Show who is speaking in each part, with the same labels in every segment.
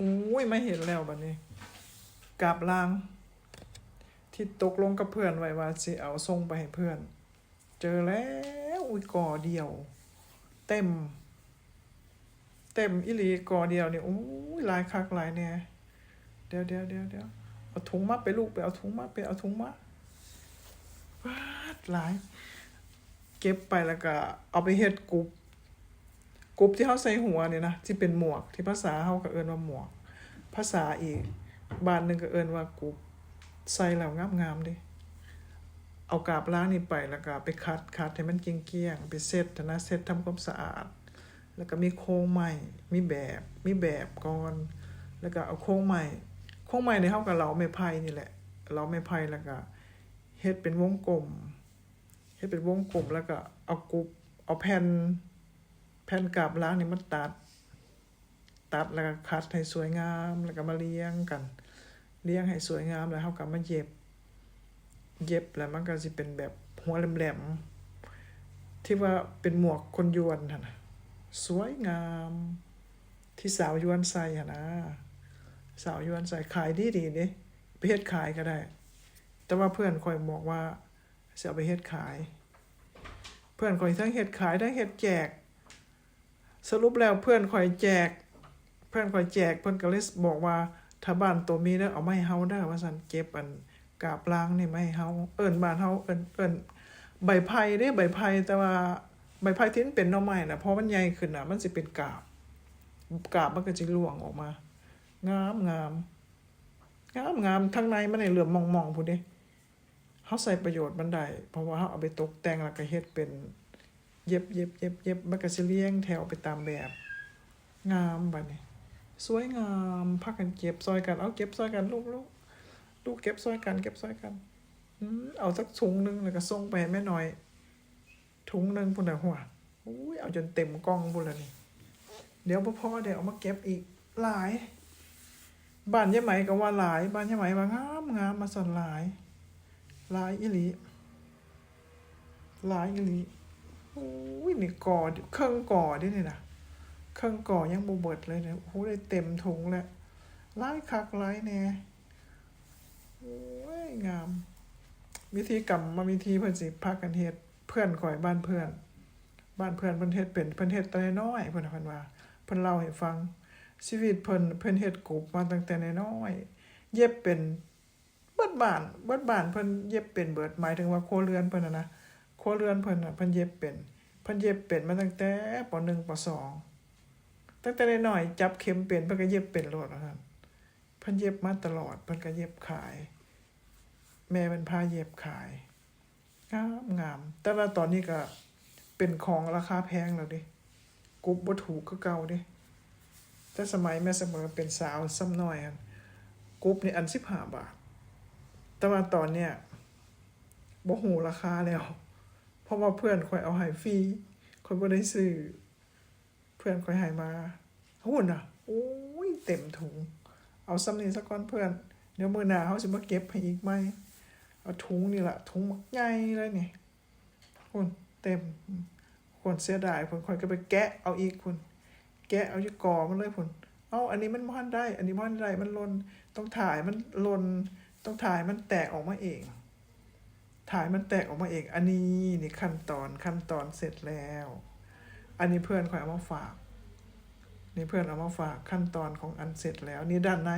Speaker 1: อุ้ยไม่เห็นแล้วบัดนี้กราบลาง ที่ตกลงกับเพื่อนไว้ว่าสิเอาส่งไปให้เพื่อน เจอแล้วอุ้ยก่อเดียว เต็ม เต็มอิลีก่อเดียวเนี่ยอุ้ยลายคักลายเนี่ยเดี๋ยวเดี๋ยวเดี๋ยวเดี๋ยวเอาถุงมาไปลูกไปเอาถุงมาไปเอาถุงมาวาดลาย เก็บไปแล้วก็เอาไปเฮ็ดกรุบ กรุบที่เขาใส่หัวเนี่ยนะที่เป็นหมวกที่ภาษาเขาก็เอิ้นว่าหมวก ภาษาอีกบ้านหนึ่งก็เอิ้นว่ากรุบใส่แล้วงามๆเดิเอากาบล้างนี่ไปแล้วก็ไปคัดคัดให้มันเกี้ยงๆไปเซ็ตนะเซ็ตทำความสะอาด แล้วก็มีโครงใหม่มีแบบมีแบบก่อน แล้วก็เอาโครงใหม่โครงใหม่ในเฮากับเราไม้ไผ่นี่แหละ เราไม้ไผ่แล้วก็เฮ็ดเป็นวงกลมเฮ็ดเป็นวงกลมแล้วก็เอากรุบเอาแผ่น แผ่นกาบล้างนี่มันตัด ตัดแล้วก็คัดให้สวยงามแล้วก็มาเรียงกันเรียงให้สวยงามแล้วเฮาก็มาเย็บ เย็บแล้วมันก็สิเป็นแบบหัวแหลมๆที่ว่าเป็นหมวกคนยวนหั่นนะสวยงามที่สาวยวนใส่หนนะสาวยวนใส่ขายดีดีเด้ไปเฮ็ดขายก็ได้ แต่ว่าเพื่อนคอยบอกว่าจะเอาไปเฮ็ดขาย เพื่อนคอยทั้งเฮ็ดขายทั้งเฮ็ดแจก สรุปแล้วเพื่อนคอยแจก เพื่อนคอยแจกเพื่อนก็เลยบอกว่าถ้าบ้านตัวมีเด้อเอาไม้เฮาเด้อว่าซั่นเก็บอันกาบล้างนี่มาให้เฮาเอิ้นบ้านเฮาเอิ้นเอิ้นใบไผ่เด้ใบไผ่แต่ว่าใบไผ่ที่มันเป็นหน่อไม้นะเพราะมันใหญ่ขึ้นนะมันสิเป็นกาบกาบมันก็จะร่วงออกมา งามงามงามงามทั้งในมันในเหลือมมองมองพูดดิเขาใส่ประโยชน์มันได้เพราะว่าเขาเอาไปตกแต่งแล้วก็เฮ็ดเป็น เย็บเย็บเย็บเย็บมันก็สิเลี้ยงแถวไปตามแบบ งามบัดนี้สวยงามพากันเก็บซอยกันเอาเก็บซอยกันลูกลูกลูกเก็บซอยกันเก็บซอยกันอเอาสักถุงหนึ่งแล้วก็ส่งไปแม่น้อย ถุงหนึ่งพุ่นน่ะหัวอุ้ยเอาจนเต็มกล้องพุ่นละนี่เดี๋ยวพ่อเดี๋ยวเอามาเก็บอีกหลาย บ้านยายไหมก็ว่าหลาย บ้านยายไหมว่างามงามมาสอนหลาย หลายอีหลีหลายอีห ลีอุ้ยนี่ก่อเครื่องก่อด้วยนี่นะเครื่องก่อยังบ่เบิดเลยเนี่ยโอ้โหได้เต็มถุงแล้วหลายคักหลายแน่โอ้ยงาม วิธีกรรมมาวิธีเพิ่นสิพากันเฮ็ดเพื่อนข่อยบ้านเพื่อน บ้านเพื่อนเพิ่นเฮ็ดเป็นเพิ่นเฮ็ดแต่น้อยเพิ่นน่ะเพิ่นว่าเพิ่นเล่าให้ฟังชีวิตเพิ่นเพิ่นเฮ็ดกบมาตั้งแต่น้อยเย็บเป็นเบิดบ้านเบิดบ้านเพิ่นเย็บเป็นเบิดหมายถึงว่าโคเรือนเพิ่นน่ะนะ ครัวเรือนเพิ่นน่ะเพิ่นเย็บเป็นเพิ่นเย็บเป็นมาตั้งแต่ป .1 ป .2 ตั้งแต่น้อยๆจับเข็มเป็นเพิ่นก็เย็บเป็นโลดว่าซั่นเพิ่นเย็บมาตลอดเพิ่นก็เย็บขาย แม่เป็นพาเย็บขายงามงาม แต่ว่าตอนนี้ก็เป็นของราคาแพงแล้วดิกรุบบ่ถูกคือเก่าดิแต่สมัยแม่เสมอเป็นสาวซ้ำน้อยอันกรุบนี่อันสิบห้าบาท แต่ว่าตอนเนี้ยบ่หูราคาแล้ว เพราะว่าเพื่อนคอยเอาให้ฟรีคอยบ่ได้ซื้อ เพื่อนคอยให้มาหุ่นอะ โอ้ย เต็มถุง เอาซ้ำนี้สักก้อนเพื่อน เดี๋ยวมื้อหน้าเขาสิมาเก็บให้อีกไหมเอาถุงนี่แหละถุงมักใหญ่เลยนี่คุณเต็มคนเสียดายคนคอยก็ไปแกะเอาอีกคุณแกะเอาอยู่ก่อมันเลยคุณเอาอันนี้มันพันได้ อันนี้พันได้มันลนต้องถ่ายมันลนต้องถ่ายมันแตกออกมาเอง ถ่ายมันแตกออกมาเองอันนี้นี่ขั้นตอนขั้นตอนเสร็จแล้ว อันนี้เพื่อนคอยเอามาฝาก นี่เพื่อนเอามาฝากขั้นตอนของอันเสร็จแล้ว นี่ด้านใน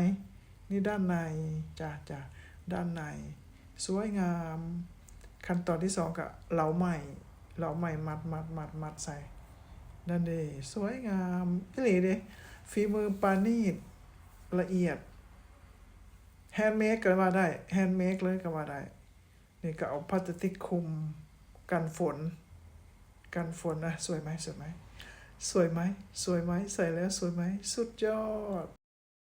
Speaker 1: นี่ด้านในจ้ะจ้ะด้านใน สวยงาม ขั้นตอนที่สองก็เหลาใหม่เหลาใหม่มัดมัดมัดมัดใส่นั่นเด้สวยงามนี่เลยเด้ฝีมือปานีตละเอียดแฮนด์เมดก็ว่าได้แฮนด์เมดเลยก็ว่าได้ นี่ก็เอาพลาสติกคุมกันฝน กันฝนนะสวยไหมสวยไหมสวยไหมสวยไหมใส่แล้วสวยไหมสุดยอด